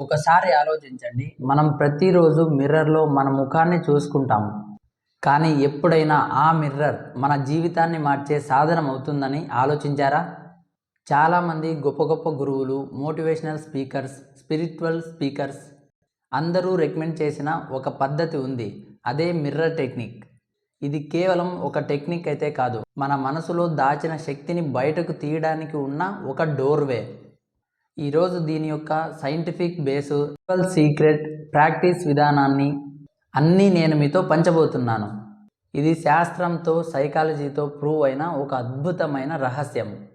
ఒకసారి ఆలోచించండి. మనం ప్రతిరోజు మిర్రర్లో మన ముఖాన్ని చూసుకుంటాం కానీ ఎప్పుడైనా ఆ మిర్రర్ మన జీవితాన్ని మార్చే సాధనం అవుతుందని ఆలోచించారా? చాలామంది గొప్ప గొప్ప గురువులు మోటివేషనల్ స్పీకర్స్ స్పిరిచువల్ స్పీకర్స్ అందరూ రికమెండ్ చేసిన ఒక పద్ధతి ఉంది. అదే మిర్రర్ టెక్నిక్. ఇది కేవలం ఒక టెక్నిక్ అయితే కాదు. మన మనసులో దాచిన శక్తిని బయటకు తీయడానికి ఉన్న ఒక డోర్వే. ఈరోజు దీని యొక్క సైంటిఫిక్ బేసు సీక్రెట్ ప్రాక్టీస్ విధానాన్ని అన్నీ నేను మీతో పంచబోతున్నాను. ఇది శాస్త్రంతో సైకాలజీతో ప్రూవ్ అయిన ఒక అద్భుతమైన రహస్యం.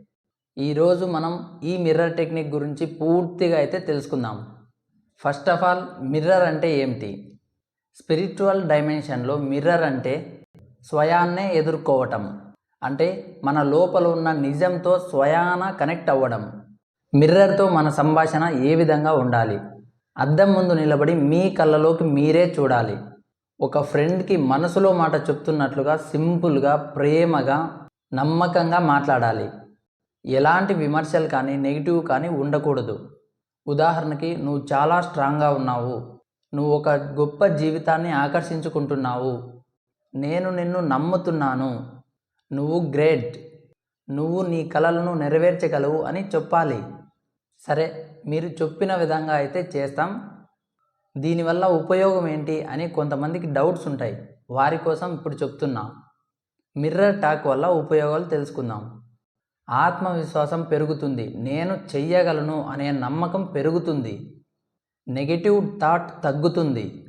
ఈరోజు మనం ఈ మిర్రర్ టెక్నిక్ గురించి పూర్తిగా అయితే తెలుసుకుందాం. ఫస్ట్ ఆఫ్ ఆల్ మిర్రర్ అంటే ఏమిటి? స్పిరిచువల్ డైమెన్షన్లో మిర్రర్ అంటే స్వయాన్నే ఎదుర్కోవటం. అంటే మన లోపల ఉన్న నిజంతో స్వయాన కనెక్ట్ అవ్వడం. మిర్రర్తో మన సంభాషణ ఏ విధంగా ఉండాలి? అద్దం ముందు నిలబడి మీ కళ్ళలోకి మీరే చూడాలి. ఒక ఫ్రెండ్కి మనసులో మాట చెప్తున్నట్లుగా సింపుల్గా ప్రేమగా నమ్మకంగా మాట్లాడాలి. ఎలాంటి విమర్శలు కానీ నెగిటివ్ కానీ ఉండకూడదు. ఉదాహరణకి నువ్వు చాలా స్ట్రాంగ్గా ఉన్నావు. నువ్వు ఒక గొప్ప జీవితాన్ని ఆకర్షించుకుంటున్నావు. నేను నిన్ను నమ్ముతున్నాను. నువ్వు గ్రేట్. నువ్వు నీ కలలను నెరవేర్చగలవు అని చెప్పాలి. సరే మీరు చెప్పిన విధంగా అయితే చేస్తాం. దీనివల్ల ఉపయోగం ఏంటి అని కొంతమందికి డౌట్స్ ఉంటాయి. వారి కోసం ఇప్పుడు చెప్తున్నా. మిర్రర్ టాక్ వల్ల ఉపయోగాలు తెలుసుకుందాం. ఆత్మవిశ్వాసం పెరుగుతుంది. నేను చెయ్యగలను అనే నమ్మకం పెరుగుతుంది. నెగిటివ్ థాట్ తగ్గుతుంది.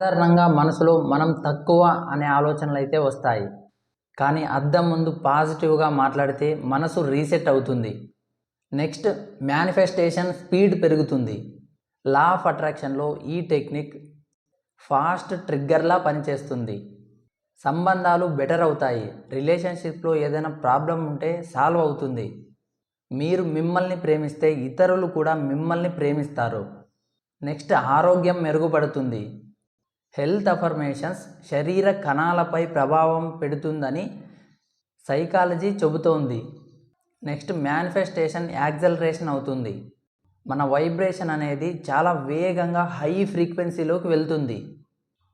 సాధారణంగా మనసులో మనం తక్కువ అనే ఆలోచనలు అయితే వస్తాయి. కానీ అద్దం ముందు పాజిటివ్గా మాట్లాడితే మనసు రీసెట్ అవుతుంది. నెక్స్ట్ మేనిఫెస్టేషన్ స్పీడ్ పెరుగుతుంది. లా ఆఫ్ అట్రాక్షన్లో ఈ టెక్నిక్ ఫాస్ట్ ట్రిగ్గర్లా పనిచేస్తుంది. సంబంధాలు బెటర్ అవుతాయి. రిలేషన్షిప్లో ఏదైనా ప్రాబ్లం ఉంటే సాల్వ్ అవుతుంది. మీరు మిమ్మల్ని ప్రేమిస్తే ఇతరులు కూడా మిమ్మల్ని ప్రేమిస్తారు. నెక్స్ట్ ఆరోగ్యం మెరుగుపడుతుంది. హెల్త్ అఫర్మేషన్స్ శరీర కణాలపై ప్రభావం పెడుతుందని సైకాలజీ చెబుతోంది. నెక్స్ట్ మేనిఫెస్టేషన్ యాక్సలరేషన్ అవుతుంది. మన వైబ్రేషన్ అనేది చాలా వేగంగా హై ఫ్రీక్వెన్సీలోకి వెళ్తుంది.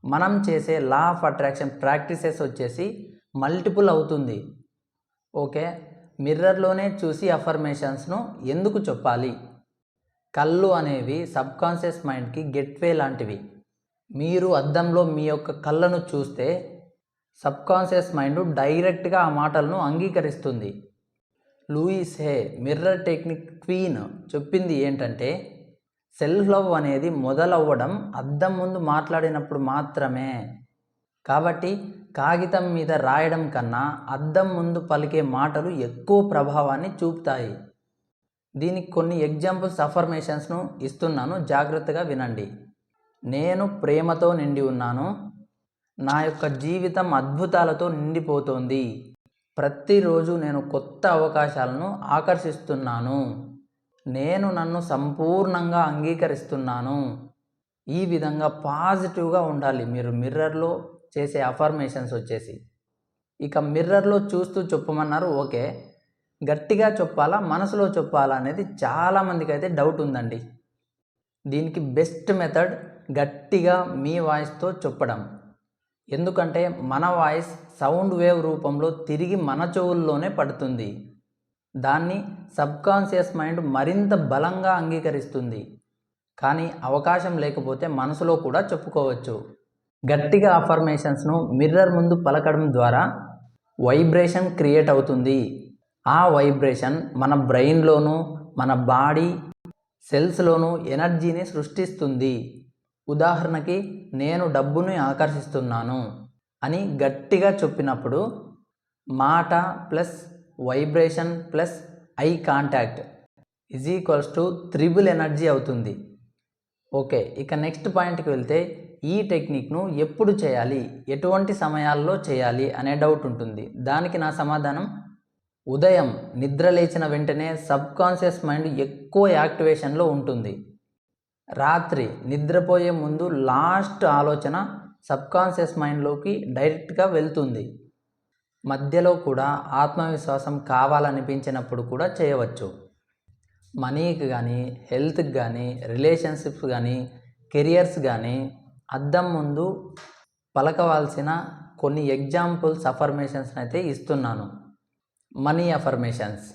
మనం చేసే లా ఆఫ్ అట్రాక్షన్ ప్రాక్టీసెస్ వచ్చేసి మల్టిపుల్ అవుతుంది. ఓకే? మిర్రర్లోనే చూసి అఫర్మేషన్స్ను ఎందుకు చెప్పాలి? కళ్ళు అనేవి సబ్కాన్షియస్ మైండ్కి గెట్వే లాంటివి. మీరు అద్దంలో మీ యొక్క కళ్ళను చూస్తే సబ్కాన్షియస్ మైండ్ డైరెక్ట్గా ఆ మాటలను అంగీకరిస్తుంది. Louise Hay mirror technique queen చెప్పింది ఏంటంటే సెల్ఫ్ లవ్ అనేది మొదలవ్వడం అద్దం ముందు మాట్లాడినప్పుడు మాత్రమే. కాబట్టి కాగితం మీద రాయడం కన్నా అద్దం ముందు పలికే మాటలు ఎక్కువ ప్రభావాన్ని చూపుతాయి. దీనికి కొన్ని ఎగ్జాంపుల్స్ అఫర్మేషన్స్ను ఇస్తున్నాను. జాగ్రత్తగా వినండి. నేను ప్రేమతో నిండి ఉన్నాను. నా యొక్క జీవితం అద్భుతాలతో నిండిపోతోంది. ప్రతిరోజు నేను కొత్త అవకాశాలను ఆకర్షిస్తున్నాను. నేను నన్ను సంపూర్ణంగా అంగీకరిస్తున్నాను. ఈ విధంగా పాజిటివ్గా ఉండాలి. మీరు మిర్రర్లో చేసే అఫర్మేషన్స్ వచ్చేసి. ఇక మిర్రర్లో చూస్తూ చెప్పమన్నారు ఓకే. గట్టిగా చెప్పాలా మనసులో చెప్పాలా అనేది చాలామందికి అయితే డౌట్ ఉందండి. దీనికి బెస్ట్ మెథడ్ గట్టిగా మీ వాయిస్తో చెప్పడం. ఎందుకంటే మన వాయిస్ సౌండ్ వేవ్ రూపంలో తిరిగి మన చెవుల్లోనే పడుతుంది. దాన్ని సబ్కాన్షియస్ మైండ్ మరింత బలంగా అంగీకరిస్తుంది. కానీ అవకాశం లేకపోతే మనసులో కూడా చెప్పుకోవచ్చు. గట్టిగా అఫర్మేషన్స్ను మిర్రర్ ముందు పలకడం ద్వారా వైబ్రేషన్ క్రియేట్ అవుతుంది. ఆ వైబ్రేషన్ మన బ్రెయిన్లోనూ మన బాడీ సెల్స్లోనూ ఎనర్జీని సృష్టిస్తుంది. ఉదాహరణకి నేను డబ్బుని ఆకర్షిస్తున్నాను అని గట్టిగా చెప్పినప్పుడు మాట plus vibration plus eye contact is equals to triple energy అవుతుంది. ఓకే ఇక నెక్స్ట్ పాయింట్కి వెళ్తే ఈ టెక్నిక్ను ఎప్పుడు చేయాలి? ఎటువంటి సమయాల్లో చేయాలి? అనే డౌట్ ఉంటుంది. దానికి నా సమాధానం ఉదయం నిద్ర లేచిన వెంటనే సబ్కాన్షియస్ మైండ్ ఎక్కువ యాక్టివేషన్లో ఉంటుంది. రాత్రి నిద్రపోయే ముందు లాస్ట్ ఆలోచన సబ్కాన్షియస్ మైండ్లోకి డైరెక్ట్గా వెళ్తుంది. మధ్యలో కూడా ఆత్మవిశ్వాసం కావాలనిపించినప్పుడు కూడా చేయవచ్చు. మనీకి కానీ హెల్త్కి కానీ రిలేషన్షిప్స్ కానీ కెరియర్స్ కానీ అద్దం ముందు పలకవలసిన కొన్ని ఎగ్జాంపుల్స్ అఫర్మేషన్స్ అయితే ఇస్తున్నాను. Money affirmations.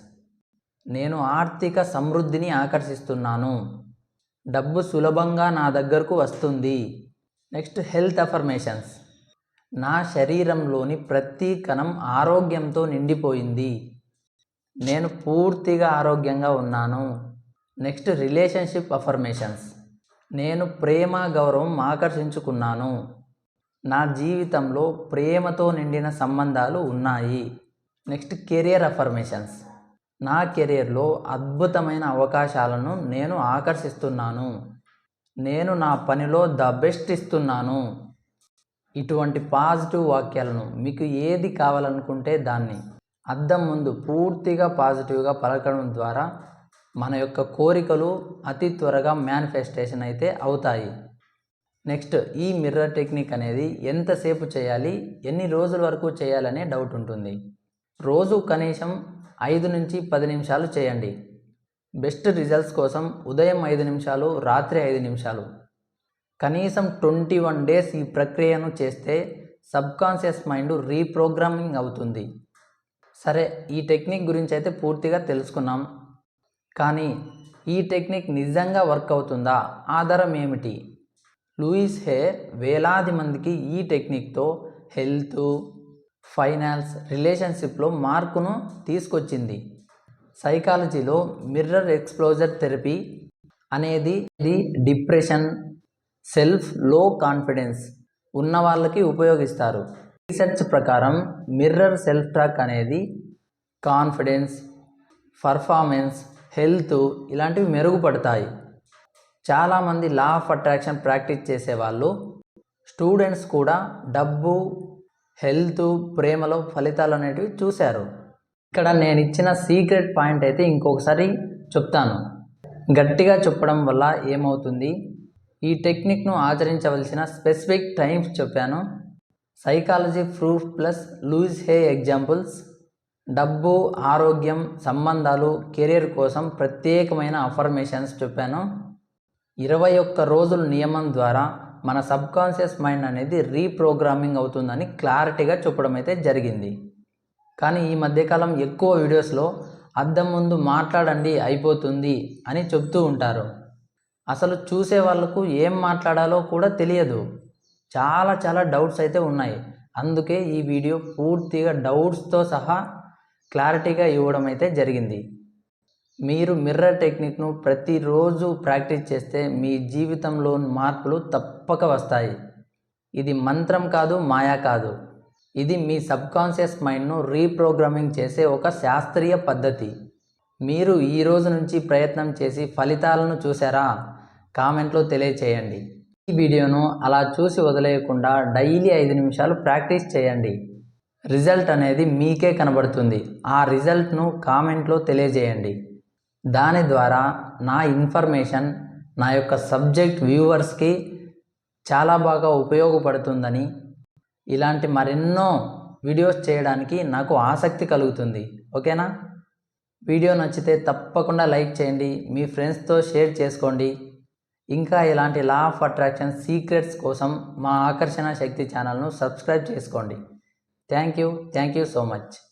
నేను ఆర్థిక సమృద్ధిని ఆకర్షిస్తున్నాను. డబ్బు సులభంగా నా దగ్గరకు వస్తుంది. Next health affirmations. నా శరీరంలోని ప్రతి కణం ఆరోగ్యంతో నిండిపోయింది. నేను పూర్తిగా ఆరోగ్యంగా ఉన్నాను. Next relationship affirmations. నేను ప్రేమ గౌరవం ఆకర్షించుకున్నాను. నా జీవితంలో ప్రేమతో నిండిన సంబంధాలు ఉన్నాయి. Next career affirmations. నా కెరియర్లో అద్భుతమైన అవకాశాలను నేను ఆకర్షిస్తున్నాను. నేను నా పనిలో ద బెస్ట్ ఇస్తున్నాను. ఇటువంటి పాజిటివ్ వాక్యాలను మీకు ఏది కావాలనుకుంటే దాన్ని అద్దం ముందు పూర్తిగా పాజిటివ్గా పలకడం ద్వారా మన యొక్క కోరికలు అతి త్వరగా మేనిఫెస్టేషన్ అయితే అవుతాయి. నెక్స్ట్ ఈ మిర్రర్ టెక్నిక్ అనేది ఎంతసేపు చేయాలి ఎన్ని రోజుల వరకు చేయాలనే డౌట్ ఉంటుంది. రోజు కనీసం ఐదు నుంచి పది నిమిషాలు చేయండి. బెస్ట్ రిజల్ట్స్ కోసం ఉదయం ఐదు నిమిషాలు రాత్రి ఐదు నిమిషాలు. కనీసం ట్వంటీ వన్ డేస్ ఈ ప్రక్రియను చేస్తే సబ్కాన్షియస్ మైండ్ రీప్రోగ్రామింగ్ అవుతుంది. సరే ఈ టెక్నిక్ గురించి అయితే పూర్తిగా తెలుసుకున్నాం. కానీ ఈ టెక్నిక్ నిజంగా వర్క్ అవుతుందా? ఆధారం ఏమిటి? లూయిస్ హే వేలాది మందికి ఈ టెక్నిక్తో హెల్త్ ఫైనాన్స్ రిలేషన్షిప్లో మార్కును తీసుకొచ్చింది. సైకాలజీలో మిర్రర్ ఎక్స్ప్లోజర్ థెరపీ అనేది ఇది డిప్రెషన్ సెల్ఫ్లో కాన్ఫిడెన్స్ ఉన్న వాళ్ళకి ఉపయోగిస్తారు. రీసెర్చ్ ప్రకారం మిర్రర్ సెల్ఫ్ టాక్ అనేది కాన్ఫిడెన్స్ పర్ఫార్మెన్స్ హెల్త్ ఇలాంటివి మెరుగుపడతాయి. చాలామంది లా ఆఫ్ అట్రాక్షన్ ప్రాక్టీస్ చేసేవాళ్ళు స్టూడెంట్స్ కూడా డబ్బు హెల్త్ ప్రేమలో ఫలితాలు అనేటివి చూశారు. ఇక్కడ నేను ఇచ్చిన సీక్రెట్ పాయింట్ అయితే ఇంకొకసారి చెప్తాను. గట్టిగా చెప్పడం వల్ల ఏమవుతుంది? ఈ టెక్నిక్ను ఆచరించవలసిన స్పెసిఫిక్ టైమ్స్ చెప్పాను. Psychology proof plus Louise Hay examples. డబ్బు ఆరోగ్యం సంబంధాలు కెరీర్ కోసం ప్రత్యేకమైన అఫర్మేషన్స్ చెప్పాను. ఇరవై ఒక్క రోజుల నియమం ద్వారా మన సబ్కాన్షియస్ మైండ్ అనేది రీప్రోగ్రామింగ్ అవుతుందని క్లారిటీగా చెప్పడం అయితే జరిగింది. కానీ ఈ మధ్యకాలం ఎక్కువ వీడియోస్లో అద్దం ముందు మాట్లాడండి అయిపోతుంది అని చెప్తూ ఉంటారు. అసలు చూసే వాళ్ళకు ఏం మాట్లాడాలో కూడా తెలియదు. చాలా చాలా డౌట్స్ అయితే ఉన్నాయి. అందుకే ఈ వీడియో పూర్తిగా డౌట్స్తో సహా క్లారిటీగా ఇవ్వడం అయితే జరిగింది. మీరు మిర్రర్ టెక్నిక్ను ప్రతిరోజు ప్రాక్టీస్ చేస్తే మీ జీవితంలో మార్పులు తప్పక వస్తాయి. ఇది మంత్రం కాదు మాయా కాదు. ఇది మీ సబ్కాన్షియస్ మైండ్ను రీప్రోగ్రామింగ్ చేసే ఒక శాస్త్రీయ పద్ధతి. మీరు ఈ రోజు నుంచి ప్రయత్నం చేసి ఫలితాలను చూసారా? కామెంట్లో తెలియచేయండి. ఈ వీడియోను అలా చూసి వదిలేయకుండా డైలీ ఐదు నిమిషాలు ప్రాక్టీస్ చేయండి. రిజల్ట్ అనేది మీకే కనబడుతుంది. ఆ రిజల్ట్ను కామెంట్లో తెలియజేయండి. దాని ద్వారా నా ఇన్ఫర్మేషన్ నా యొక్క సబ్జెక్ట్ వ్యూవర్స్కి చాలా బాగా ఉపయోగపడుతుందని ఇలాంటి మరెన్నో వీడియోస్ చేయడానికి నాకు ఆసక్తి కలుగుతుంది. ఓకేనా? వీడియో నచ్చితే తప్పకుండా లైక్ చేయండి మీ ఫ్రెండ్స్తో షేర్ చేసుకోండి. ఇంకా ఇలాంటి లా ఆఫ్ అట్రాక్షన్ సీక్రెట్స్ కోసం మా ఆకర్షణ శక్తి ఛానల్ను సబ్స్క్రైబ్ చేసుకోండి. Thank you thank you so much.